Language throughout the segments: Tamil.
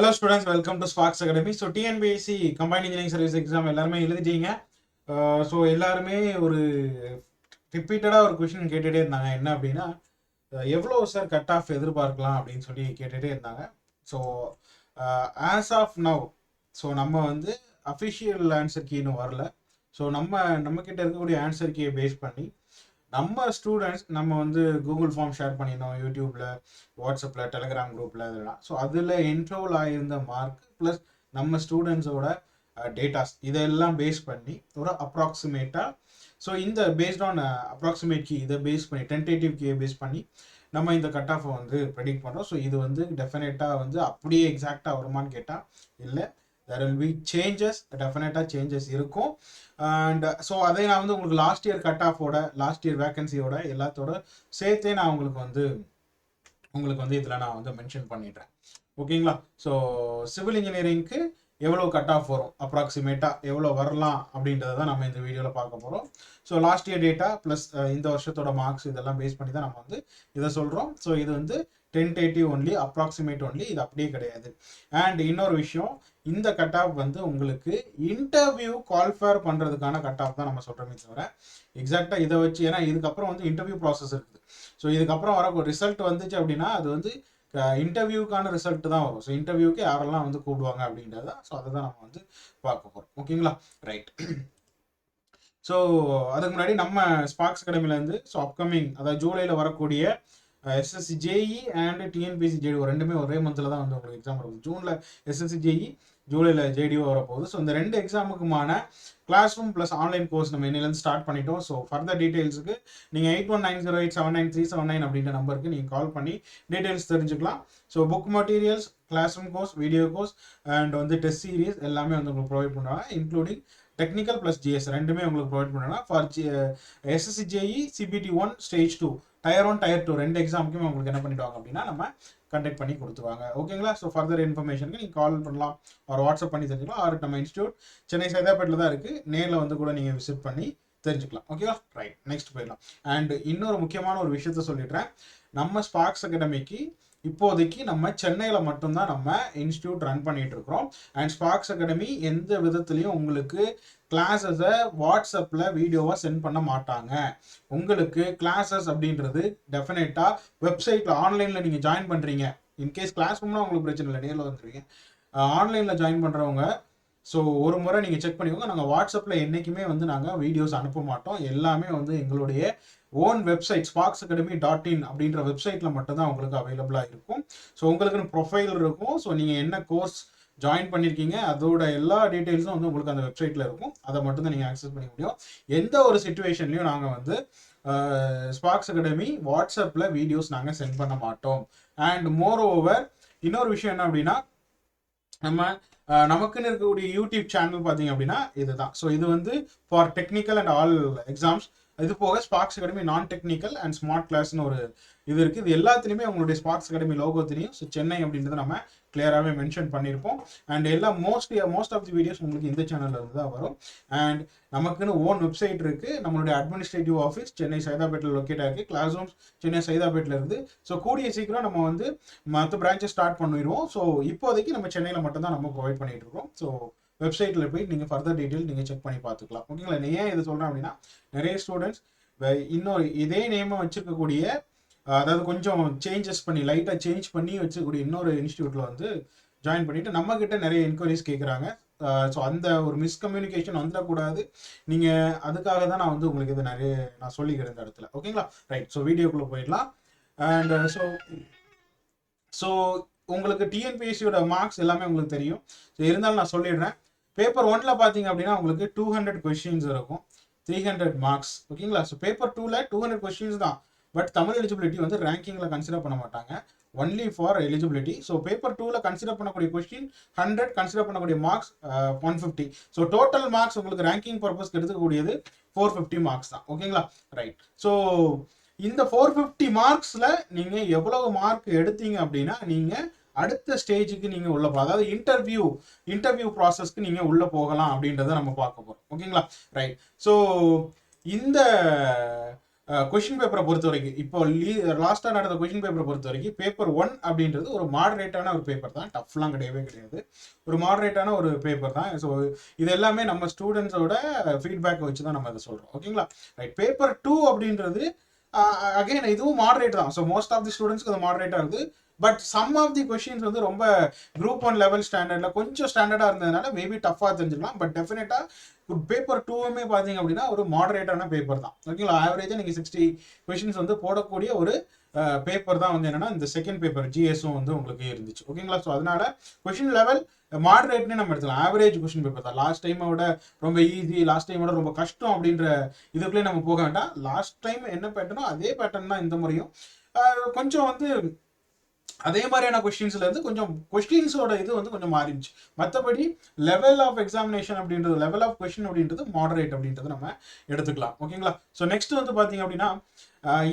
Hello students welcome to Sparks Academy so TNPSC combine engineering service exam எல்லாருமே எழுதிட்டீங்க. Uh, ஸோ எல்லாருமே ஒரு ரிப்பீட்டடாக ஒரு கொஷின் கேட்டுகிட்டே இருந்தாங்க. என்ன அப்படின்னா எவ்வளோ சார் கட் ஆஃப் எதிர்பார்க்கலாம் அப்படின்னு சொல்லி கேட்டுகிட்டே இருந்தாங்க. So as of now so நம்ம வந்து அஃபிஷியல் ஆன்சர் கீ இன்னும் வரல. ஸோ நம்ம நம்மக்கிட்ட இருக்கக்கூடிய ஆன்சர் கீயை பேஸ் பண்ணி நம்ம ஸ்டூடெண்ட்ஸ் நம்ம வந்து கூகுள் ஃபார்ம் ஷேர் பண்ணியிருந்தோம் யூடியூப்ல வாட்ஸ்அப்பில் டெலிகிராம் குரூப்பில் இதெல்லாம். ஸோ அதில் என்ரோல் ஆகியிருந்த மார்க் ப்ளஸ் நம்ம ஸ்டூடெண்ட்ஸோட டேட்டாஸ் இதெல்லாம் பேஸ் பண்ணி ஒரு அப்ராக்சிமேட்டாக ஸோ இந்த பேஸ்ட் ஆன் அப்ராக்சிமேட் கீ இதை பேஸ் பண்ணி டென்டேட்டிவ் கீயை பேஸ் பண்ணி நம்ம இந்த கட் ஆஃபை வந்து ப்ரெடிக்ட் பண்ணுறோம் ஸோ இது வந்து டெஃபினட்டாக வந்து அப்படியே எக்ஸாக்டாக வருமான்னு கேட்டால் இல்லை. தெர் வில் பி சேஞ்சஸ் டெஃபினட்டாக சேஞ்சஸ் இருக்கும். அண்ட் ஸோ அதை நான் வந்து உங்களுக்கு லாஸ்ட் இயர் கட் ஆஃபோட லாஸ்ட் இயர் வேகன்சியோட எல்லாத்தோட சேர்த்தே நான் உங்களுக்கு வந்து உங்களுக்கு வந்து இதில் நான் வந்து மென்ஷன் பண்ணிடுறேன். ஓகேங்களா ஸோ சிவில் இன்ஜினியரிங்க்கு எவ்வளோ கட் ஆஃப் வரும்? அப்ராக்சிமேட்டாக எவ்வளோ வரலாம் அப்படின்றத தான் நம்ம இந்த வீடியோவில் பார்க்க போகிறோம் so last year data plus இந்த வருஷத்தோட மார்க்ஸ் இதெல்லாம் பேஸ் பண்ணி தான் நம்ம வந்து இதை சொல்கிறோம் ஸோ இது வந்து டென்டேட்டிவ் ஒன்லி அப்ராக்சிமேட் ஒன்லி இது அப்படியே கிடையாது. அண்ட் இன்னொரு விஷயம் இந்த கட் ஆஃப் வந்து உங்களுக்கு இன்டர்வியூ குவாலிஃபயர் பண்ணுறதுக்கான கட் ஆஃப் தான் நம்ம சொல்கிறோமே தவிர எக்ஸாக்டாக இதை வச்சு ஏன்னா இதுக்கப்புறம் வந்து இன்டர்வியூ ப்ராசஸ் இருக்குது. ஸோ இதுக்கப்புறம் வர ரிசல்ட் வந்துச்சு அப்படின்னா அது வந்து இன்டர்வியூக்கான ரிசல்ட் தான் வரும். ஸோ இன்டர்வியூக்கு யாரெல்லாம் வந்து கூப்பிடுவாங்க அப்படின்றத ஸோ அதை தான் நம்ம வந்து பார்க்க போகிறோம் ஓகேங்களா ரைட் ஸோ அதுக்கு முன்னாடி நம்ம ஸ்பார்க்ஸ் அகாடமிலேருந்து ஸோ அப்கமிங் அதாவது ஜூலையில் வரக்கூடிய SSC JE and TNPSC JD ரெண்டுமே ஒரே மந்தில் தான் வந்து உங்களுக்கு எக்ஸாம் இருக்கும் ஜூனில் எஸ்எஸ்சி ஜேஇ ஜூலையில் ஜேடிஓ வரப்போகுது. ஸோ இந்த ரெண்டு எக்ஸாமுக்குமான class room plus online course நம்ம இன்னிலேருந்து ஸ்டார்ட் பண்ணிட்டோம். ஸோ ஃபர்தர் டீட்டெயில்ஸுக்கு நீங்கள் eight one nine zero eight seven nine three seven nine அப்படின்ற நம்பருக்கு நீங்கள் கால் பண்ணி டீட்டெயில்ஸ் தெரிஞ்சுக்கலாம். So book materials classroom course video course and வந்து டெஸ்ட் சீரீஸ் எல்லாமே வந்து உங்களுக்கு ப்ரொவைட் பண்ணுறாங்க இன்க்ளூடிங் டெக்னிக்கல் ப்ளஸ் ஜிஎஸ் ரெண்டுமே உங்களுக்கு ப்ரொவைட் பண்ணுறாங்க for G SSC JE CBT one stage two tier one tier two ரெண்டு எக்ஸாமுக்குமே உங்களுக்கு என்ன பண்ணிடுவாங்க அப்படின்னா நம்ம கண்டக்ட் பண்ணி கொடுத்துருவாங்க. ஓகேங்களா ஸோ ஃபர்தர் இன்ஃபர்மேஷனுக்கு நீங்கள் கால் பண்ணலாம். ஒரு வாட்ஸ்அப் பண்ணி தெரிஞ்சுக்கலாம். ஆர் நம்ம இன்ஸ்டியூட் சென்னை சைதாப்பேட்டில் தான் இருக்குது நேரில் வந்து கூட நீங்கள் விசிட் பண்ணி தெரிஞ்சுக்கலாம். ஓகேவா ரைட் நெக்ஸ்ட் போயிடலாம். அண்ட் இன்னொரு முக்கியமான ஒரு விஷயத்த சொல்லிடுறேன். நம்ம ஸ்பார்க்ஸ் அகாடமிக்கு இப்போதைக்கு நம்ம சென்னையில் மட்டும்தான் நம்ம இன்ஸ்டியூட் ரன் பண்ணிட்டு இருக்கிறோம் அண்ட் ஸ்பார்க்ஸ் அகாடமி எந்த விதத்துலையும் உங்களுக்கு கிளாஸஸை வாட்ஸ்அப்பில் வீடியோவாக சென்ட் பண்ண மாட்டாங்க. உங்களுக்கு கிளாஸஸ் அப்படின்றது டெஃபினட்டாக வெப்சைட்டில் ஆன்லைனில் நீங்கள் ஜாயின் பண்ணுறீங்க இன்கேஸ் கிளாஸ் ரூம்னா உங்களுக்கு பிரச்சனை இல்லை நேரில் வந்துருவீங்க ஆன்லைனில் ஜாயின் பண்ணுறவங்க ஸோ ஒரு முறை நீங்கள் செக் பண்ணிக்கோங்க. நாங்கள் வாட்ஸ்அப்பில் என்றைக்குமே வந்து நாங்கள் வீடியோஸ் அனுப்ப மாட்டோம். எல்லாமே வந்து எங்களுடைய own website Sparks Academy dot in அப்படின்ற வெப்சைட்டில் மட்டும்தான் உங்களுக்கு அவைலபிளாக இருக்கும். ஸோ உங்களுக்குன்னு ப்ரொஃபைல் இருக்கும். ஸோ நீங்கள் என்ன கோர்ஸ் ஜாயின் பண்ணியிருக்கீங்க அதோட எல்லா டீட்டெயில்ஸும் வந்து உங்களுக்கு அந்த வெப்சைட்டில் இருக்கும். அதை மட்டும் தான் நீங்கள் ஆக்சஸ் பண்ணிக்க முடியும். எந்த ஒரு சுச்சுவேஷன்லையும் நாங்கள் வந்து ஸ்பாக்ஸ் அகாடமி வாட்ஸ்அப்பில் வீடியோஸ் நாங்கள் சென்ட் பண்ண மாட்டோம். அண்ட் மோர் ஓவர் இன்னொரு விஷயம் என்ன அப்படின்னா நம்ம நமக்குன்னு இருக்கக்கூடிய யூடியூப் சேனல் பார்த்தீங்க அப்படின்னா இதுதான். ஸோ இது வந்து for technical and all exams இது போக ஸ்பார்க்ஸ் அகாடமி நான் டெக்னிக்கல் அண்ட் ஸ்மார்ட் கிளாஸ்னு ஒரு இது இருக்குது இது எல்லாத்துலேயுமே உங்களுடைய ஸ்பார்க்ஸ் அகாடமி லோகோ தெரியும் ஸோ சென்னை அப்படின்றத நம்ம கிளியராகவே மென்ஷன் பண்ணியிருப்போம் அண்ட் எல்லா most most of the videos உங்களுக்கு இந்த சேனலில் இருந்து தான் வரும். அண்ட் நமக்குன்னு ஓன் வெப்சைட் இருக்குது நம்மளுடைய அட்மினிஸ்ட்ரேட்டிவ் ஆஃபீஸ் சென்னை சைதாபேட்டில் லொக்கேட் ஆகி கிளாஸ் ரூம்ஸ் சென்னை சைதாபேட்டில் இருந்து. ஸோ கூடிய சீக்கிரம் நம்ம வந்து மற்ற பிரான்ச்சஸ் ஸ்டார்ட் பண்ணிடுவோம். ஸோ இப்போதைக்கு நம்ம சென்னையில் மட்டும்தான் நம்ம ப்ரொவைட் பண்ணிகிட்டு இருக்கோம். ஸோ வெப்சைட்டில் போய் நீங்கள் ஃபர்தர் டீட்டெயில் நீங்கள் செக் பண்ணி பார்த்துக்கலாம். ஓகேங்களா நான் ஏன் இது சொல்கிறேன் அப்படின்னா நிறைய ஸ்டூடெண்ட்ஸ் இன்னொரு இதே நேமை வச்சுருக்கக்கூடிய அதாவது கொஞ்சம் சேஞ்சஸ் பண்ணி லைட்டாக சேஞ்ச் பண்ணி வச்சுக்கூடிய இன்னொரு இன்ஸ்டியூட்டில் வந்து ஜாயின் பண்ணிவிட்டு நம்மக்கிட்ட நிறைய என்கொயரிஸ் கேட்குறாங்க ஸோ அந்த ஒரு மிஸ்கம்யூனிகேஷன் வந்துடக்கூடாது. நீங்கள் அதுக்காக தான் நான் வந்து உங்களுக்கு இது நிறைய நான் சொல்லிக்கிறேன் இந்த இடத்துல. ஓகேங்களா ரைட் ஸோ வீடியோக்குள்ளே போயிடலாம். அண்ட் ஸோ ஸோ உங்களுக்கு டிஎன்பிஎஸ்சியோட மார்க்ஸ் எல்லாமே உங்களுக்கு தெரியும். ஸோ இருந்தாலும் நான் சொல்லிடுறேன். பேப்பர் ஒன்ல பார்த்தீங்க அப்படின்னா உங்களுக்கு டூ ஹண்ட்ரட் கொஸ்டின்ஸ் இருக்கும். த்ரீ ஹண்ட்ரட் மார்க்ஸ் ஓகேங்களா ஸோ பேப்பர் டூவில் டூ ஹண்ட்ரட் கொஸ்டின்ஸ் தான். பட் தமிழ் எலிஜிபிலிட்டி வந்து ரேங்கிங்கில் கன்சிடர் பண்ண மாட்டாங்க. Only for eligibility so paper டூவில் கன்சிடர் பண்ணக்கூடிய கொஸ்டின் ஹண்ட்ரட் கன்சிடர் பண்ணக்கூடிய marks one fifty so total marks உங்களுக்கு ரேங்கிங் பர்பஸ்க்கு எடுத்துக்கக்கூடியது ஃபோர் ஃபிஃப்டி மார்க்ஸ் தான். ஓகேங்களா ரைட் ஸோ இந்த ஃபோர் ஃபிஃப்டி மார்க்ஸில் நீங்கள் எவ்வளவு மார்க் எடுத்தீங்க அப்படின்னா நீங்கள் அடுத்த ஸ்டேஜுக்கு நீங்கள் உள்ள போகலாம். அதாவது இன்டர்வியூ இன்டர்வியூ ப்ராசஸ்க்கு நீங்கள் உள்ளே போகலாம் அப்படின்றத நம்ம பார்க்க போகிறோம் ஓகேங்களா? ரைட் ஸோ இந்த கொஷின் பேப்பரை பொறுத்த வரைக்கும் இப்போ லீ லாஸ்ட்டாக நடந்த கொஷின் பேப்பரை பொறுத்த வரைக்கும் பேப்பர் ஒன் அப்படின்றது ஒரு மாடரேட்டான ஒரு பேப்பர் தான். டஃப்லாம் கிடையவே கிடையாது. ஒரு மாடரேட்டான ஒரு பேப்பர் தான். ஸோ இது எல்லாமே நம்ம ஸ்டூடெண்ட்ஸோட ஃபீட்பேக் வச்சு தான் நம்ம இதை சொல்கிறோம் ஓகேங்களா? ரைட் பேப்பர் டூ அப்படின்றது அகைன் இதுவும் மாடரேட் தான். ஸோ மோஸ்ட் ஆஃப் தி ஸ்டூடெண்ட்ஸ்க்கு அது மாடரேட்டாக இருக்குது. But some of the questions வந்து ரொம்ப குரூப் ஒன் லெவல் ஸ்டாண்டர்டில் கொஞ்சம் ஸ்டாண்டர்டாக இருந்ததுனால மேபி டஃப்பாக தெரிஞ்சுக்கலாம் பட் டெஃபினட்டாக பேப்பர் டூவுமே பார்த்தீங்க அப்படின்னா ஒரு மாடரேட்டான பேப்பர் தான். ஓகேங்களா ஆவரேஜாக நீங்கள் சிக்ஸ்டி கொஷின்ஸ் வந்து போடக்கூடிய ஒரு பேப்பர் தான் வந்து என்னன்னா இந்த செகண்ட் பேப்பர் ஜிஎஸும் வந்து உங்களுக்கு இருந்துச்சு. ஓகேங்களா ஸோ அதனால கொஷின் லெவல் மாடரேட்னே நம்ம எடுத்துக்கலாம். ஆவரேஜ் கொஷின் பேப்பர் தான். லாஸ்ட் டைமை விட ரொம்ப ஈஸி லாஸ்ட் டைமோட ரொம்ப கஷ்டம் அப்படின்ற இதுக்குள்ளே நம்ம போக வேண்டாம். லாஸ்ட் டைம் என்ன பேட்டர்னோ அதே பேட்டர்ன் தான் இந்த முறையும். கொஞ்சம் வந்து அதே மாதிரியான கொஸ்டின்ஸ்ல இருந்து கொஞ்சம் கொஸ்டின்ஸோட இது வந்து கொஞ்சம் மாறிடுச்சு. மற்றபடி லெவல் ஆஃப் எக்ஸாமினேஷன் அப்படின்றது லெவல் ஆஃப் கொஸ்டின் அப்படின்றது மாடரேட் அப்படின்றது நம்ம எடுத்துக்கலாம். ஓகேங்களா? ஸோ நெக்ஸ்ட் வந்து பார்த்தீங்க அப்படின்னா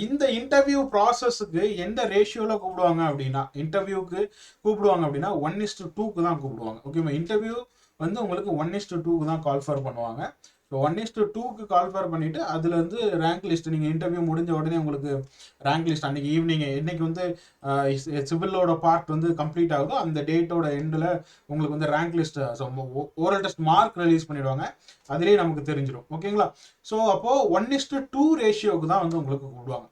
இந்த இன்டர்வியூ ப்ராசஸ்க்கு எந்த ரேஷியோவில் கூப்பிடுவாங்க அப்படின்னா இன்டர்வியூக்கு கூப்பிடுவாங்க அப்படின்னா ஒன் இஸ் டு டூக்கு தான் கூப்பிடுவாங்க. ஓகேவா? இன்டர்வியூ வந்து உங்களுக்கு ஒன் இஸ்டு டூக்கு தான் கால்ஃபர் பண்ணுவாங்க. ஸோ ஒன் இஸ்டு டூக்கு கால் பண்ணிவிட்டு அதுலேருந்து ரேங்க் லிஸ்ட் நீங்கள் இன்டர்வியூ முடிஞ்ச உடனே உங்களுக்கு ரேங்க் லிஸ்ட் அன்னைக்கு ஈவினிங் என்றைக்கு வந்து சிவிலோட பார்ட் வந்து கம்ப்ளீட் ஆகுதோ அந்த டேட்டோட எண்டில் உங்களுக்கு வந்து rank list so oral test mark release பண்ணிவிடுவாங்க அதுலேயே நமக்கு தெரிஞ்சிடும் ஓகேங்களா? ஸோ அப்போது ஒன் இஸ் டு டூ ரேஷியோவுக்கு தான் வந்து உங்களுக்கு கூப்பிடுவாங்க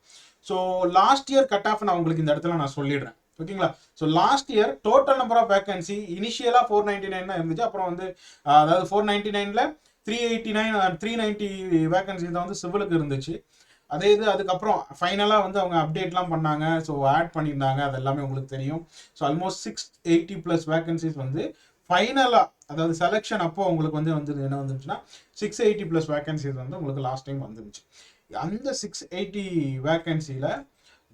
so last year cut off நான் உங்களுக்கு இந்த இடத்துல நான் சொல்லிடுறேன். ஓகேங்களா? So last year total number of vacancy இனிஷியலாக ஃபோர் நைன்டி நைன் தான் இருந்துச்சு. அப்புறம் வந்து அதாவது ஃபோர் நைன்டி நைனில் three eighty nine three ninety vacancy தான் வந்து சிவிலுக்கு இருந்துச்சு. அதே இது அதுக்கப்புறம் ஃபைனலாக வந்து அவங்க அப்டேட்லாம் பண்ணாங்க. ஸோ ஆட் பண்ணியிருந்தாங்க. அது எல்லாமே உங்களுக்கு தெரியும். So almost six eighty plus vacancies வந்து ஃபைனலாக அதாவது செலெக்ஷன் அப்போ உங்களுக்கு வந்து வந்து என்ன வந்துருச்சுன்னா சிக்ஸ் எயிட்டி ப்ளஸ் வேகன்சிஸ் வந்து உங்களுக்கு லாஸ்ட் டைம் வந்துருச்சு. அந்த சிக்ஸ் எயிட்டி வேகன்சியில்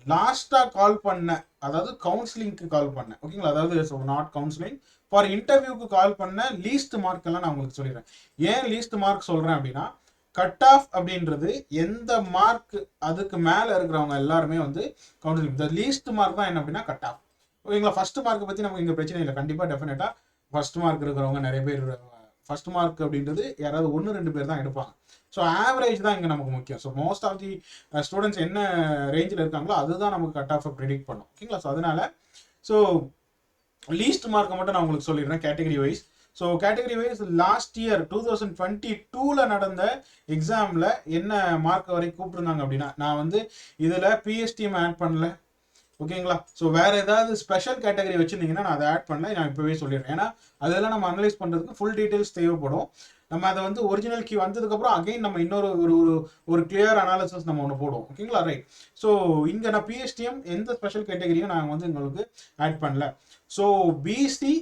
லாஸ்ட்டாக கால் பண்ண அதாவது கவுன்சிலிங்க்கு கால் பண்ணேன் ஓகேங்களா அதாவது ஸோ நாட் கவுன்சிலிங் ஃபார் இன்டர்வியூக்கு கால் பண்ண லீஸ்ட் மார்க் எல்லாம் நான் உங்களுக்கு சொல்லிடுறேன். ஏன் லீஸ்ட் மார்க் சொல்கிறேன் அப்படின்னா கட் ஆஃப் அப்படின்றது எந்த மார்க் அதுக்கு மேலே இருக்கிறவங்க எல்லாருமே வந்து கவுன்சிலிங் இந்த லீஸ்ட் மார்க் தான் என்ன அப்படின்னா கட் ஆஃப் ஓகேங்களா ஃபர்ஸ்ட் மார்க்கை பற்றி நமக்கு இங்கே பிரச்சனை இல்லை. கண்டிப்பாக டெஃபினட்டாக ஃபர்ஸ்ட் மார்க் இருக்கிறவங்க நிறைய பேர் ஃபர்ஸ்ட் மார்க் அப்படின்றது யாராவது ஒன்று ரெண்டு பேர் தான் எடுப்பாங்க. ஸோ ஆவரேஜ் தான் இங்கே நமக்கு முக்கியம். So most of the students என்ன ரேஞ்சில் இருக்காங்களோ அதுதான் நமக்கு கட் ஆஃபை ப்ரிடிக்ட் பண்ணும். ஓகேங்களா ஸோ அதனால ஸோ லீஸ்ட் மார்க்கை மட்டும் நான் உங்களுக்கு சொல்லிடுறேன் category wise so category wise last year two thousand twenty டூவில் நடந்த எக்ஸாமில் என்ன மார்க் வரைக்கும் கூப்பிட்டுருந்தாங்க அப்படின்னா நான் வந்து இதில் பிஎஸ்டிஎம் ஆட் பண்ணல. ஓகேங்களா? ஸோ வேறு ஏதாவது ஸ்பெஷல் கேட்டகரி வச்சுருந்தீங்கன்னா நான் அதை ஆட் பண்ணல. நான் இப்போவே சொல்லிடுறேன். ஏன்னா அதெல்லாம் நம்ம அனலைஸ் பண்ணுறதுக்கு ஃபுல் டீட்டெயில்ஸ் தேவைப்படும். நம்ம அதை வந்து ஒரிஜினல் கீ வந்ததுக்கப்புறம் அகைன் நம்ம இன்னொரு ஒரு ஒரு ஒரு கிளியர் அனாலிசிஸ் நம்ம ஒன்று போடுவோம். ஓகேங்களா? ரைட் ஸோ இங்கே நான் பிஎஸ்டிஎம் எந்த ஸ்பெஷல் கேட்டகரியும் நான் வந்து உங்களுக்கு ஆட் பண்ணல. ஸோ பிசி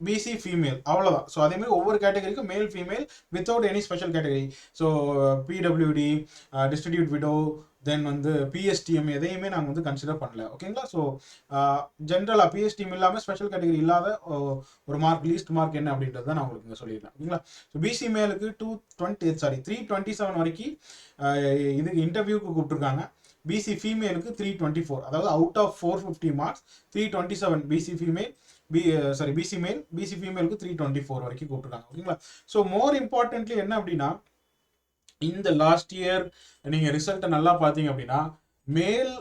பிசி ஃபீமேல் அவ்வளோதான் ஸோ அதேமாதிரி ஒவ்வொரு கேட்டகரிக்கும் male female without any special category so PWD destitute widow then வந்து பிஎஸ்டிஎம் எதையுமே நாங்கள் வந்து கன்சிடர் பண்ணல. ஓகேங்களா ஸோ ஜென்ரலாக பிஎஸ்டிஎம் இல்லாமல் ஸ்பெஷல் கேட்டகரி இல்லாத ஒரு மார்க் லீஸ்ட் மார்க் என்ன அப்படின்றது தான் நான் உங்களுக்கு இங்கே சொல்லிடுறேன். ஓகேங்களா? ஸோ பிசி மேலுக்கு two twenty sorry three twenty seven வரைக்கும் இது இதுக்கு இன்டர்வியூக்கு கூப்பிட்டுருக்காங்க. பிசி ஃபீமேலுக்கு த்ரீ டுவெண்ட்டி ஃபோர் அதாவது out of four fifty marks three twenty seven BC female B sorry BC male BC ஃபீமேலுக்கு three twenty four வரைக்கும் கூப்பிட்டுருக்காங்க. ஓகேங்களா? ஸோ மோர் இம்பார்ட்டன்ட்லி என்ன அப்படின்னா இந்த லாஸ்ட் இயர் நீங்கள் ரிசல்ட்டை நல்லா பார்த்தீங்க அப்படின்னா மேல்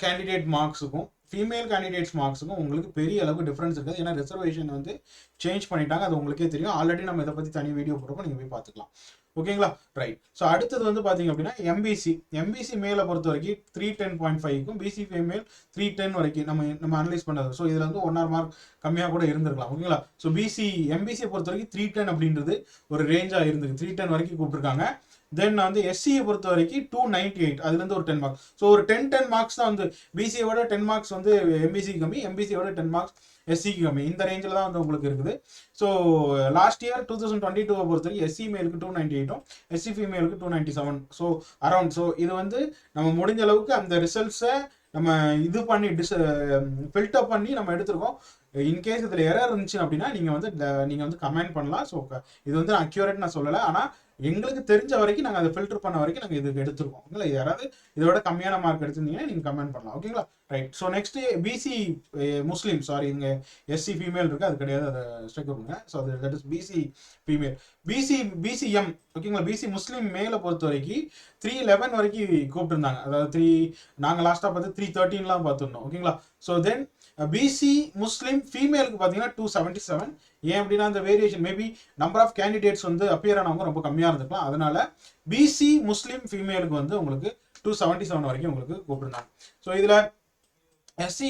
கேண்டிடேட் மார்க்ஸுக்கும் ஃபீமேல் கேண்டிடேட்ஸ் மார்க்ஸுக்கும் உங்களுக்கு பெரிய அளவு டிஃப்ரென்ஸ் இருக்குது. ஏன்னா ரிசர்வேஷன் வந்து சேஞ்ச் பண்ணிட்டாங்க. அது உங்களுக்கே தெரியும். ஆல்ரெடி நம்ம இதை பற்றி தனி வீடியோ போடுறப்போ நீங்கள் போய் பார்த்துக்கலாம். ஓகேங்களா? ரைட் ஸோ அடுத்தது வந்து பார்த்தீங்க அப்படின்னா எம்பிசி எம்பிசி மேலே பொறுத்த வரைக்கும் த்ரீ டென் பாயிண்ட் ஃபைவ்க்கும் பிசி மேல் த்ரீ டென் வரைக்கும் நம்ம நம்ம அனலைஸ் பண்ணது. ஸோ இதில் வந்து ஒன் ஆர் மார்க் கம்மியாக கூட இருந்திருக்கலாம். ஓகேங்களா? ஸோ பிசி எம்பிசியை பொறுத்த வரைக்கும் த்ரீ டென் அப்படின்றது ஒரு ரேஞ்சாக இருந்தது த்ரீ டென் வரைக்கும் கூப்பிட்டுருக்காங்க. தென் வந்து எஸ்சியை பொறுத்த வரைக்கும் டூ நைன்டி எயிட் அதுலேருந்து ஒரு டென் மார்க்ஸ் ஸோ ஒரு டென் டென் மார்க்ஸ் தான் வந்து பிசியோட டென் மார்க்ஸ் வந்து எம்பிசி கம்மி எம்பிசியோட டென் மார்க்ஸ் எஸ்சிக்கு கம்மி. இந்த ரேஞ்சில் தான் வந்து உங்களுக்கு இருக்குது. So last year two thousand twenty டூவை பொறுத்த வரைக்கும் எஸ்சி மேலுக்கு டூ நைன்டி எயிட்டும் SC ஃபீமேலுக்கு two ninety seven so around so இது வந்து நம்ம முடிஞ்ச அளவுக்கு அந்த ரிசல்ட்ஸை நம்ம இது பண்ணி டிஸ் ஃபில்டர் பண்ணி நம்ம எடுத்திருக்கோம். இன்கேஸ் இதில் எரர் இருந்துச்சு அப்படின்னா நீங்கள் வந்து நீங்கள் வந்து கமெண்ட் பண்ணலாம். ஸோ இது வந்து நான் அக்யூரேட் நான் சொல்லலை. ஆனால் எங்களுக்கு தெரிஞ்ச வரைக்கும் நாங்கள் அதை ஃபில்டர் பண்ண வரைக்கும் நாங்கள் இதுக்கு எடுத்துருக்கோம் இல்லை யாராவது இதோட கம்மியான மார்க் எடுத்திருந்தீங்கன்னா நீங்கள் கமெண்ட் பண்ணலாம். ஓகேங்களா right so next BC Muslim sorry இங்கே எஸ்சி ஃபீமேல் இருக்குது அது கிடையாது. அதை ஸ்டெக் பண்ணுங்க. ஸோ அது that is BC female BC BCM ஓகேங்களா பிசி முஸ்லீம் மேலே பொறுத்த வரைக்கும் த்ரீ லெவன் வரைக்கும் கூப்பிட்டுருந்தாங்க. அதாவது த்ரீ நாங்கள் லாஸ்ட்டாக பார்த்து த்ரீ தேர்ட்டின்லாம் பார்த்துருந்தோம். ஓகேங்களா ஸோ தென் பிசி முஸ்லீம் ஃபீமேலுக்கு பார்த்தீங்கன்னா டூ செவன்ட்டி செவன் ஏன் அப்படின்னா அந்த variation maybe number of candidates வந்து அப்பியர் ஆனவங்க ரொம்ப கம்மியாக இருந்திருக்கலாம் அதனால பிசி முஸ்லீம் ஃபீமேலுக்கு வந்து உங்களுக்கு டூ செவன்ட்டி செவன் வரைக்கும் உங்களுக்கு கூப்பிட்டுருந்தாங்க ஸோ இதில் எஸ்சி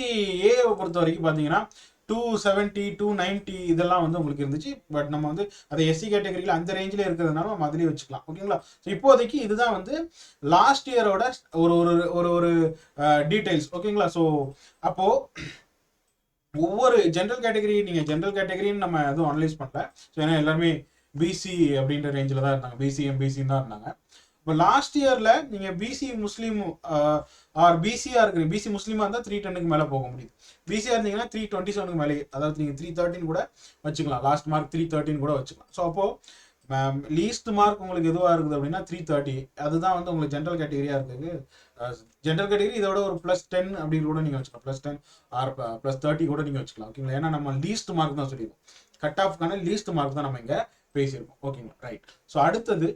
ஏவை பொறுத்த வரைக்கும் பார்த்தீங்கன்னா டூ செவன்ட்டி டூ நைன்ட்டி இதெல்லாம் வந்து உங்களுக்கு இருந்துச்சு. பட் நம்ம வந்து அதை எஸ்சி கேட்டகரியில் அந்த ரேஞ்சில் இருக்கிறதுனால நம்ம அதிலே வச்சுக்கலாம். ஓகேங்களா ஸோ இப்போதைக்கு இதுதான் வந்து லாஸ்ட் இயரோட ஒரு ஒரு ஒரு ஒரு டீட்டெயில்ஸ் ஓகேங்களா ஸோ அப்போது ஒவ்வொரு ஜென்ரல் கேட்டகரி நீங்கள் ஜென்ரல் கேட்டகரின்னு நம்ம எதுவும் அனலைஸ் பண்ணல. ஸோ ஏன்னா எல்லாருமே பிசி அப்படின்ற ரேஞ்சில் தான் இருந்தாங்க. பிசிஎம் பிசின்னு தான் இருந்தாங்க. இப்போ லாஸ்ட் இயரில் நீங்கள் பிசி முஸ்லீம் ஆர் பிசியாக இருக்கிற பிசி முஸ்லீமாக இருந்தால் த்ரீ டென்னுக்கு மேலே போக முடியுது பிசியாக இருந்தீங்கன்னா த்ரீ டுவெண்ட்டி செவனுக்கு மேலே அதாவது நீங்கள் த்ரீ தேர்ட்டின் கூட வச்சுக்கலாம். லாஸ்ட் மார்க் த்ரீ தேர்ட்டின் கூட வச்சுக்கலாம். ஸோ அப்போது லீஸ்ட் மார்க் உங்களுக்கு எதுவாக இருக்குது அப்படின்னா த்ரீ தேர்ட்டி அதுதான் வந்து உங்களுக்கு ஜென்ரல் கேட்டகரியாக இருக்குது. ஜென்ரல் கேட்டகரி இதோட ஒரு ப்ளஸ் டென் அப்படின்னு கூட நீங்கள் வச்சுக்கலாம். Plus ten or plus thirty கூட நீங்கள் வச்சுக்கலாம். ஓகேங்களா ஏன்னா நம்ம லீஸ்ட் மார்க் தான் சொல்லியிருக்கோம் கட் ஆஃப்க்கான லீஸ்ட் மார்க் தான் நம்ம இங்கே பேசியிருக்கோம். ஓகேங்களா ரைட் ஸோ அடுத்தது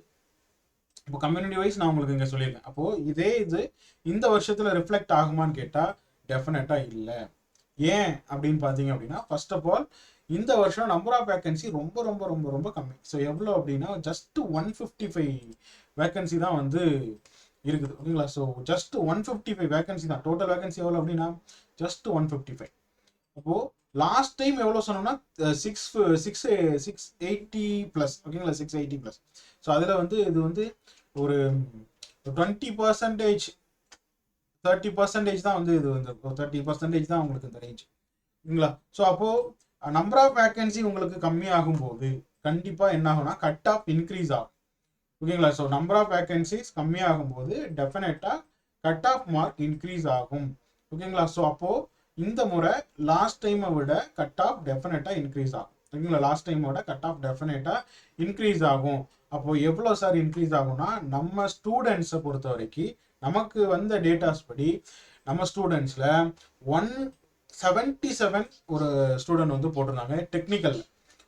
இப்போ கம்யூனிட்டி வைஸ் நான் உங்களுக்கு இங்கே சொல்லியிருக்கேன். அப்போது இதே இது இந்த வருஷத்தில் ரிஃப்ளெக்ட் ஆகுமான்னு கேட்டால் டெஃபினட்டாக இல்லை. ஏன் அப்படின்னு பார்த்தீங்க அப்படின்னா ஃபர்ஸ்ட் ஆஃப் ஆல் இந்த வருஷம் நம்பர் ஆஃப் வேக்கன்சி ரொம்ப ரொம்ப ரொம்ப ரொம்ப கம்மி. ஸோ எவ்வளோ அப்படின்னா just one fifty five vacancy தான் வந்து இருக்குது. ஓகேங்களா so just one fifty five vacancy தான். டோட்டல் வேகன்சி எவ்வளோ அப்படின்னா ஜஸ்ட் ஒன் ஃபிஃப்டி ஃபைவ் அப்போது லாஸ்ட் டைம் எவ்வளோ சொன்னோம்னா six six six eighty plus ஓகேங்களா? சிக்ஸ் எயிட்டி ப்ளஸ் ஸோ அதில் வந்து இது வந்து ஒரு டுவெண்ட்டி பர்சன்டேஜ் தேர்ட்டி பர்சன்டேஜ் தான் வந்து இது வந்து தேர்ட்டி பர்சன்டேஜ் தான் உங்களுக்கு இந்த ரேஞ்ச் ஓகேங்களா ஸோ அப்போது நம்பர் ஆஃப் வேக்கன்சி உங்களுக்கு கம்மியாகும் போது கண்டிப்பாக என்ன ஆகும்னா கட் ஆஃப் இன்க்ரீஸ் ஆகும். ஓகேங்களா ஸோ நம்பர் ஆஃப் வேக்கன்சிஸ் கம்மியாகும் போது டெஃபினட்டாக கட் ஆஃப் மார்க் இன்க்ரீஸ் ஆகும். ஓகேங்களா ஸோ அப்போது இந்த முறை லாஸ்ட் டைமை விட கட் ஆஃப் டெஃபினட்டாக இன்க்ரீஸ் ஆகும். ஓகேங்களா லாஸ்ட் டைமோட கட் ஆஃப் டெஃபினட்டாக இன்க்ரீஸ் ஆகும். அப்போது எவ்வளோ சார் இன்க்ரீஸ் ஆகும்னா நம்ம ஸ்டூடெண்ட்ஸை பொறுத்த வரைக்கும் நமக்கு வந்த டேட்டாஸ் படி நம்ம ஸ்டூடெண்ட்ஸில் ஒன் செவன்ட்டி செவன் ஒரு ஸ்டூடெண்ட் வந்து போட்டிருந்தாங்க டெக்னிக்கல்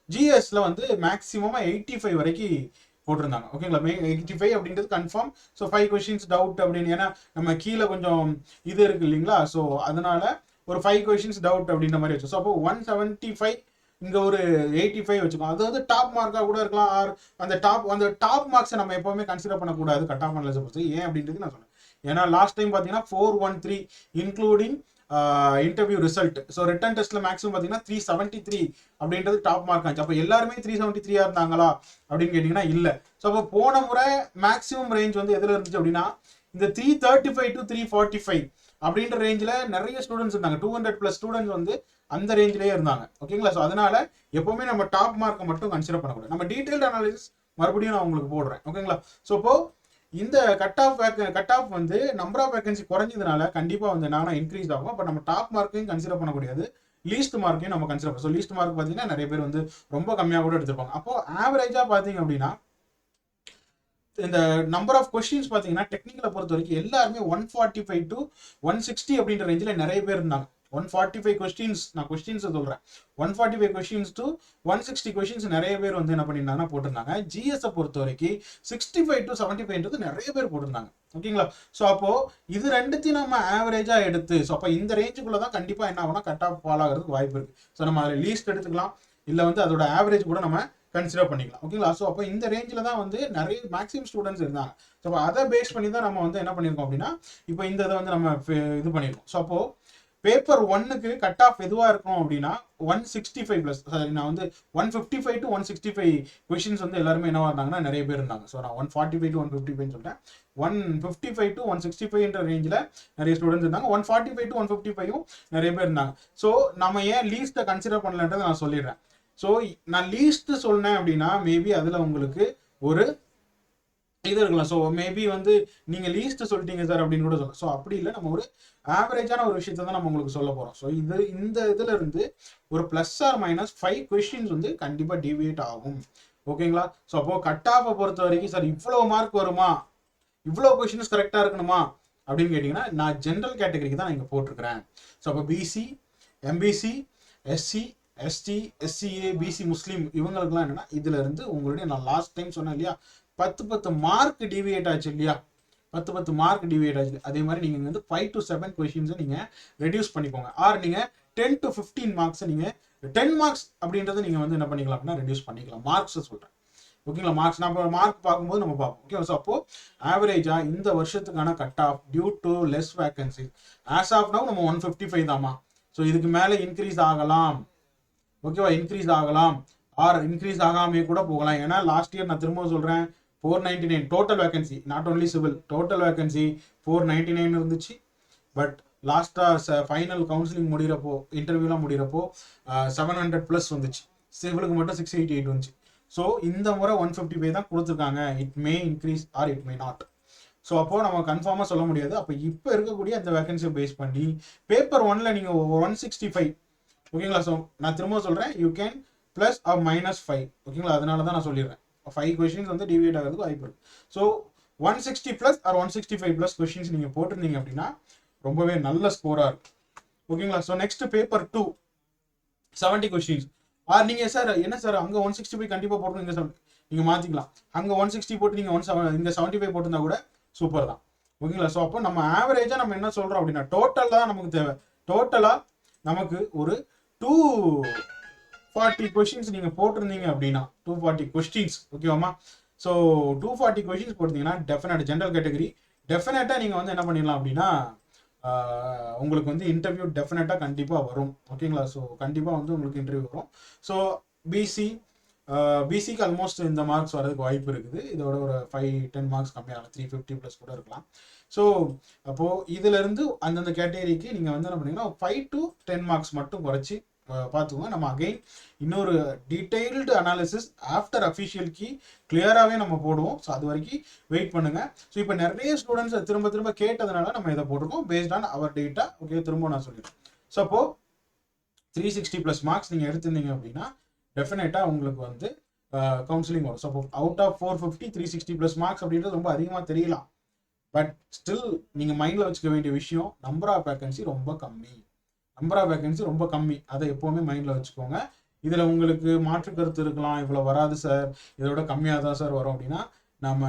ஜிஎஸ்ல வந்து மேக்ஸிமமாக எயிட்டி ஃபைவ் வரைக்கும் போட்டிருந்தாங்க. ஓகேங்களா மே எயிட்டி ஃபைவ் அப்படின்றது confirm so five questions doubt அப்படின்னு ஏன்னா நம்ம கீழே கொஞ்சம் இது இருக்கு இல்லைங்களா? ஸோ அதனால ஒரு ஃபைவ் கொஷின்ஸ் டவுட் அப்படின்ற மாதிரி வச்சு. ஸோ அப்போ ஒன் செவன்ட்டி ஃபைவ் இங்கே ஒரு எயிட்டி ஃபைவ் வச்சுக்கோம் அது வந்து டாப் மார்க்காக கூட இருக்கலாம். ஆர் அந்த டாப் அந்த டாப் மார்க்ஸை நம்ம எப்போவுமே கன்சிடர் பண்ணக்கூடாது. கட் ஆஃப் அனலைஸ் பொறுத்து ஏன் அப்படின்றது நான் சொன்னேன். ஏன்னா லாஸ்ட் டைம் பார்த்தீங்கன்னா four one three including interview result so written டெஸ்ட்ல மேக்ஸிமம் பார்த்தீங்கன்னா த்ரீ செவன்ட்டி த்ரீ அப்படின்றது டாப் மார்க் ஆச்சு. அப்போ எல்லாருமே த்ரீ செவன்ட்டி த்ரீயா இருந்தாங்களா அப்படின்னு கேட்டிங்கன்னா இல்லை. ஸோ அப்போ போன முறை மேக்ஸிமம் ரேஞ்ச் வந்து எதில் இருந்துச்சு அப்படின்னா இந்த three thirty five to three forty five அப்படின்ற ரேஞ்சில் நிறைய ஸ்டூடெண்ட்ஸ் இருந்தாங்க. டூ ஹண்ட்ரட் ப்ளஸ் ஸ்டூடெண்ட்ஸ் வந்து அந்த ரேஞ்சிலே இருந்தாங்க. ஓகேங்களா ஸோ அதனால எப்பவுமே நம்ம டாப் மார்க்கை மட்டும் கன்சிடர் பண்ணக்கூடாது. நம்ம டீட்டெயில்டு அனாலிசிஸ் மறுபடியும் நான் உங்களுக்கு போடுறேன். ஓகேங்களா ஸோ இப்போ இந்த கட் ஆஃப் கட் ஆஃப் வந்து நம்பர் ஆஃப் வேகன்சி குறைஞ்சதுனால கண்டிப்பாக வந்து என்னன்னா இன்க்ரீஸ் ஆகும். அப்போ நம்ம டாப் மார்க்கையும் கன்சிடர் பண்ணக்கூடியது லீஸ்ட் மார்க்கையும் நம்ம கன்சிடர் பண்ணோம் ஸோ லீஸ்ட் மார்க் பார்த்தீங்கன்னா நிறைய பேர் வந்து ரொம்ப கம்மியாக கூட எடுத்திருப்பாங்க. அப்போ ஆவரேஜாக பார்த்தீங்க அப்படின்னா இந்த நம்பர் ஆஃப் கொஸ்டின்ஸ் பார்த்தீங்கன்னா டெக்னிக்கலை பொறுத்த வரைக்கும் எல்லாருமே one forty five to one sixty அப்படின்ற ரேஞ்சில் நிறைய பேர் இருந்தாங்க. ஒன் ஃபார்ட்டி ஃபைவ் கொஸ்டின்ஸ் நான் கொஸ்டின்ஸ் சொல்கிறேன் one forty five questions to one sixty questions நிறைய பேர் வந்து என்ன பண்ணியிருந்தாங்கன்னா போட்டிருந்தாங்க. ஜிஎஸ்ஸை பொறுத்த வரைக்கும் சிக்ஸ்டி ஃபைவ் டு செவன்ட்டி ஃபைவ்ன்றது நிறைய பேர் போட்டிருந்தாங்க. ஓகேங்களா? ஸோ அப்போது இது ரெண்டுத்தையும் நம்ம ஆவரேஜாக எடுத்து ஸோ அப்போ இந்த ரேஞ்சுக்குள்ளே தான் கண்டிப்பாக என்ன ஆகும்னா கட் ஆஃப் ஃபால் ஆகிறதுக்கு வாய்ப்பு இருக்குது ஸோ நம்ம அதில் லீஸ்ட் எடுத்துக்கலாம். இல்லை வந்து அதோட ஆவரேஜ் கூட நம்ம கன்சிடர் பண்ணிக்கலாம். ஓகேங்களா? ஸோ அப்போ இந்த ரேஞ்சில் தான் வந்து நிறைய மேக்ஸிமம் ஸ்டூடெண்ட்ஸ் இருந்தாங்க. ஸோ அதை பேஸ் பண்ணி தான் நம்ம வந்து என்ன பண்ணியிருக்கோம் அப்படின்னா இப்போ இந்த இதை வந்து நம்ம இது பண்ணியிருக்கோம். ஸோ அப்போது பேப்பர் ஒன்னுக்கு கட் ஆஃப் எதுவாக இருக்கும் அப்படின்னா one sixty five plus sorry நான் வந்து one fifty five to one sixty five questions வந்து எல்லாருமே என்னவா இருந்தாங்கன்னா நிறைய பேர் இருந்தாங்க. ஸோ நான் one forty five to one fifty five சொல்லிட்டேன். One fifty five to one sixty ஃபைவ்ன்ற ரேஞ்சில் நிறைய ஸ்டூடெண்ட்ஸ் இருந்தாங்க. One forty five to one fifty ஃபைவும் நிறைய பேர் இருந்தாங்க. ஸோ நம்ம ஏன் லீஸ்ட்டை கன்சிடர் பண்ணலன்றதை நான் சொல்லிடுறேன். ஸோ நான் லீஸ்ட் சொன்னேன் அப்படின்னா மேபி அதில் உங்களுக்கு ஒரு இது இருக்கலாம். ஸோ மேபி வந்து நீங்கள் லீஸ்ட் சொல்லிட்டீங்க சார் அப்படின்னு கூட சொல்லலாம் ஸோ அப்படி இல்லை. நம்ம ஒரு ஆவரேஜான ஒரு விஷயத்தை தான் நம்ம உங்களுக்கு சொல்ல போகிறோம் ஸோ இது இந்த இதில் இருந்து ஒரு plus or minus five questions வந்து கண்டிப்பாக டிவியேட் ஆகும். ஓகேங்களா ஸோ அப்போது கட் ஆஃபை பொறுத்த வரைக்கும் சார் இவ்வளோ மார்க் வருமா? இவ்வளோ கொஷின்ஸ் கரெக்டாக இருக்கணுமா? அப்படின்னு கேட்டிங்கன்னா நான் ஜென்ரல் கேட்டகரிக்கு தான் நான் இங்கே போட்டிருக்கிறேன். ஸோ அப்போ BC MBC SC ST SCA BC Muslim இவங்களுக்குலாம் என்னென்னா இதுலேருந்து உங்களுடைய நான் லாஸ்ட் டைம் சொன்னேன் இல்லையா? பத்து பத்து மார்க் டிவியேட் ஆச்சு இல்லையா? பத்து பத்து மார்க் டிவியேட் ஆச்சு. அதே மாதிரி நீங்கள் வந்து ஃபைவ் டு செவன் கொஷின்ஸை நீங்கள் ரெடியூஸ் பண்ணிக்கோங்க. ஆர் நீங்கள் டென் டு ஃபிஃப்டீன் மார்க்ஸை நீங்கள் டென் மார்க்ஸ் அப்படின்றத நீங்கள் வந்து என்ன பண்ணிக்கலாம் அப்படின்னா ரெடியூஸ் பண்ணிக்கலாம். மார்க்ஸை சொல்கிறேன் ஓகேங்களா மார்க்ஸ் நம்ம மார்க் பார்க்கும்போது நம்ம பார்ப்போம். ஓகே ஸோ அப்போ ஆவரேஜா இந்த வருஷத்துக்கான cut off due to less vacancy as of now நம்ம ஒன் ஃபிஃப்டி ஃபைவ் தாமா ஸோ இதுக்கு மேலே இன்க்ரீஸ் ஆகலாம். ஓகேவா இன்க்ரீஸ் ஆகலாம். ஆர் இன்க்ரீஸ் ஆகாமே கூட போகலாம். ஏன்னா லாஸ்ட் இயர் நான் திரும்ப சொல்கிறேன் four ninety nine total vacancy not only civil total vacancy four ninety nine இருந்துச்சு பட் லாஸ்ட்டாக ஃபைனல் கவுன்சிலிங் முடிகிறப்போ இன்டர்வியூலாம் முடிகிறப்போ செவன் ஹண்ட்ரட் ப்ளஸ் வந்துச்சு. சிவிலுக்கு மட்டும் சிக்ஸ் எயிட்டி எயிட் வந்துச்சு. ஸோ இந்த முறை ஒன் ஃபிஃப்டி ஃபைவ் தான் கொடுத்துருக்காங்க. It may increase or it may not so அப்போது நம்ம கன்ஃபார்மாக சொல்ல முடியாது. அப்போ இப்போ இருக்கக்கூடிய அந்த வேகன்சியை பேஸ் பண்ணி பேப்பர் ஒனில் நீங்கள் ஒன் சிக்ஸ்டி ஃபைவ் ஓகேங்களா ஸோ நான் திரும்ப சொல்கிறேன் you can plus or minus five ஓகேங்களா அதனால தான் நான் சொல்லிடுறேன். ஃபைவ் கொஷின்ஸ் வந்து டிவியேட் ஆகிறதுக்கு வாய்ப்பு இருக்கு. So one sixty plus or one sixty five plus questions நீங்கள் போட்டிருந்தீங்க அப்படின்னா ரொம்பவே நல்ல ஸ்கோராக இருக்கும். ஓகேங்களா so next paper two seventy questions or நீங்கள் சார் என்ன சார் அங்கே ஒன் சிக்ஸ்டி ஃபைவ் கண்டிப்பாக போட்டு நீங்கள் நீங்கள் மாற்றிக்கலாம் அங்கே ஒன் சிக்ஸ்டி போட்டு நீங்கள் ஒன் செவன் இந்த செவன்ட்டி ஃபைவ் போட்டிருந்தா கூட சூப்பர் தான். ஓகேங்களா ஸோ அப்போ நம்ம ஆவரேஜாக நம்ம என்ன சொல்கிறோம் அப்படின்னா டோட்டல் தான் நமக்கு தேவை. டோட்டலாக நமக்கு ஒரு டூ ஃபார்ட்டி கொஷின்ஸ் நீங்கள் போட்டிருந்தீங்க அப்படின்னா டூ ஃபார்ட்டி கொஸ்டின்ஸ் ஓகேவாமா ஸோ டூ ஃபார்ட்டி கொஷின்ஸ் போட்டிருந்தீங்கன்னா டெஃபினட் ஜென்ரல் கேட்டகரி டெஃபினட்டாக நீங்கள் வந்து என்ன பண்ணிடலாம் அப்படின்னா உங்களுக்கு வந்து இன்டர்வியூ டெஃபினட்டாக கண்டிப்பாக வரும் ஓகேங்களா ஸோ கண்டிப்பாக வந்து உங்களுக்கு இன்டர்வியூ வரும். ஸோ பிசி பிசிக்கு ஆல்மோஸ்ட் இந்த மார்க்ஸ் வரதுக்கு வாய்ப்பு இருக்குது. இதோட ஒரு ஃபைவ் டென் மார்க்ஸ் கம்மியாகலாம் த்ரீ ஃபிஃப்டி ப்ளஸ் கூட இருக்கலாம். ஸோ அப்போது இதுலேருந்து அந்தந்த கேட்டகரிக்கு நீங்கள் வந்து என்ன பண்ணீங்கன்னா ஃபைவ் டு டென் மார்க்ஸ் மட்டும் குறைச்சி பார்த்துக்கோங்க. நம்ம அகைன் இன்னொரு detailed analysis after official key கிளியராகவே நம்ம போடுவோம். ஸோ அது வரைக்கும் வெயிட் பண்ணுங்க. ஸோ இப்போ நிறைய ஸ்டூடெண்ட்ஸ் திரும்ப திரும்ப கேட்டதுனால நம்ம இதை போட்டிருக்கோம். Based on our data okay திரும்ப நான் சொல்லிடுறேன். ஸோ அப்போ த்ரீ சிக்ஸ்டி ப்ளஸ் மார்க்ஸ் நீங்கள் எடுத்திருந்தீங்க அப்படின்னா டெஃபினட்டாக உங்களுக்கு வந்து கவுன்சிலிங் வரும். So out of four fifty three sixty plus marks அப்படின்றது ரொம்ப அதிகமாக தெரியலாம். பட் ஸ்டில் நீங்கள் மைண்டில் வச்சுக்க வேண்டிய விஷயம் நம்பர் ஆஃப் வேக்கன்சி ரொம்ப கம்மி. நம்பர் ஆஃப் வேகன்சி ரொம்ப கம்மி. அதை எப்போவுமே மைண்டில் வச்சுக்கோங்க. இதில் உங்களுக்கு மாற்று கருத்து இருக்கலாம். இவ்வளோ வராது சார் இதோட கம்மியாக தான் சார் வரும் அப்படின்னா நம்ம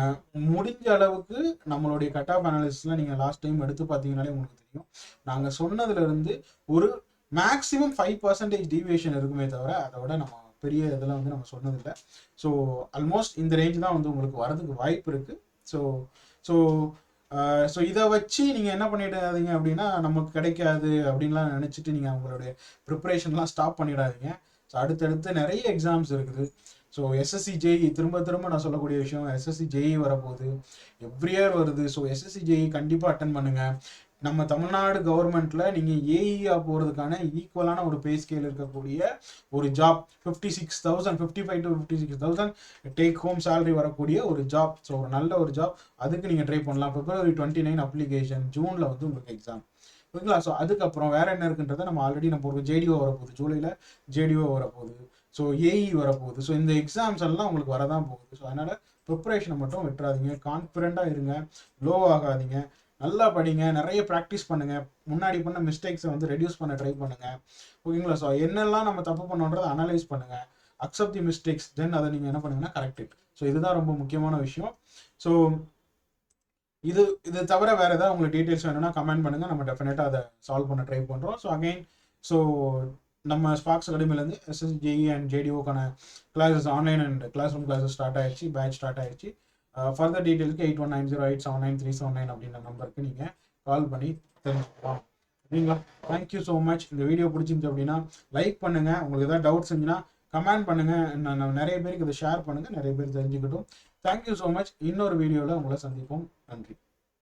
முடிஞ்ச அளவுக்கு நம்மளுடைய கட் ஆஃப் அனாலிசிஸ்லாம் நீங்கள் லாஸ்ட் டைம் எடுத்து பார்த்தீங்கனாலே உங்களுக்கு தெரியும். நாங்கள் சொன்னதுலேருந்து ஒரு மேக்ஸிமம் ஃபைவ் பர்சன்டேஜ் டீவியேஷன் இருக்குமே தவிர அதை விட நம்ம பெரிய இதெல்லாம் வந்து நம்ம சொன்னதில்லை. ஸோ ஆல்மோஸ்ட் இந்த ரேஞ்ச் தான் வந்து உங்களுக்கு வரதுக்கு வாய்ப்பு இருக்குது ஸோ ஸோ ஸோ இதை வச்சு நீங்கள் என்ன பண்ணிடாதீங்க அப்படின்னா நமக்கு கிடைக்காது அப்படின்லாம் நினச்சிட்டு நீங்கள் அவங்களுடைய ப்ரிப்பரேஷன்லாம் ஸ்டாப் பண்ணிடாதீங்க. ஸோ அடுத்தடுத்து நிறைய எக்ஸாம்ஸ் இருக்குது. ஸோ எஸ்எஸ்சி ஜேஇ திரும்ப திரும்ப நான் சொல்லக்கூடிய விஷயம் எஸ்எஸ்சி ஜேஇ வரப்போகுது. எவ்ரி இயர் வருது. ஸோ எஸ்எஸ்சி ஜேஇ கண்டிப்பாக அட்டன் பண்ணுங்கள் நம்ம தமிழ்நாடு கவர்மெண்ட்ல நீங்க ஏஇஆ போறதுக்கான ஈக்குவலான ஒரு பே ஸ்கேல் இருக்கக்கூடிய ஒரு job fifty six thousand fifty five to fifty six thousand take home salary வரக்கூடிய ஒரு ஜாப் ஸோ ஒரு நல்ல ஒரு ஜாப் அதுக்கு நீங்க ட்ரை பண்ணலாம். பிப்ரவரி டுவெண்ட்டி நைன் அப்ளிகேஷன் ஜூன்ல வந்து உங்களுக்கு எக்ஸாம் ஓகேங்களா ஸோ அதுக்கப்புறம் வேற என்ன இருக்குன்றதை நம்ம ஆல்ரெடி நம்ம ஒரு ஜேடிஓ வரப்போகுது. ஜூலையில் ஜேடிஓ வரப்போகுது. ஸோ ஏஇ வரப்போகுது. ஸோ இந்த எக்ஸாம்ஸ் எல்லாம் உங்களுக்கு வரதான் போகுது. ஸோ அதனால ப்ரிப்பரேஷனை மட்டும் விட்டுறாதீங்க. கான்ஃபிடென்ட்டாக இருங்க. லோ ஆகாதீங்க. நல்லா படிங்க நிறைய ப்ராக்டிஸ் பண்ணுங்க. முன்னாடி பண்ண மிஸ்டேக்ஸை வந்து ரெடியூஸ் பண்ண ட்ரை பண்ணுங்க. ஓகேங்களா ஸோ என்னெல்லாம் நம்ம தப்பு பண்ணோன்றதை அனலைஸ் பண்ணுங்க. அக்செப்ட் தி மிஸ்டேக்ஸ் தென் அதை நீங்கள் என்ன பண்ணுங்கன்னா கரெக்ட் இட் ஸோ இதுதான் ரொம்ப முக்கியமான விஷயம். ஸோ இது இது தவிர வேறு ஏதாவது உங்களுக்கு டீட்டெயில்ஸ் வேணும்னா கமெண்ட் பண்ணுங்கள் நம்ம டெஃபினட்டாக அதை சால்வ் பண்ண ட்ரை பண்ணுறோம் ஸோ அகைன் ஸோ நம்ம ஸ்பாக்ஸ் அகாடமிலேருந்து SSJE and ஜேடிஓக்கான classes online and class room classes start ஆயிடுச்சு பேட்ச் ஸ்டார்ட் ஆயிடுச்சு further டீட்டெயிலுக்கு eight one nine zero eight seven nine three seven nine அப்படின்ற நம்பருக்கு நீங்கள் கால் பண்ணி தெரிஞ்சுக்கலாம். சரிங்களா? தேங்க்யூ ஸோ மச் இந்த வீடியோ பிடிச்சிருந்துச்சு அப்படின்னா லைக் பண்ணுங்கள் உங்களுக்கு ஏதாவது டவுட்ஸ் இருந்துச்சுன்னா கமெண்ட் பண்ணுங்கள் நான் நிறைய பேருக்கு இதை ஷேர் பண்ணுங்கள் நிறைய பேர் தெரிஞ்சுக்கிட்டும். தேங்க்யூ ஸோ மச் இன்னொரு வீடியோவில் உங்களை சந்திப்போம். நன்றி.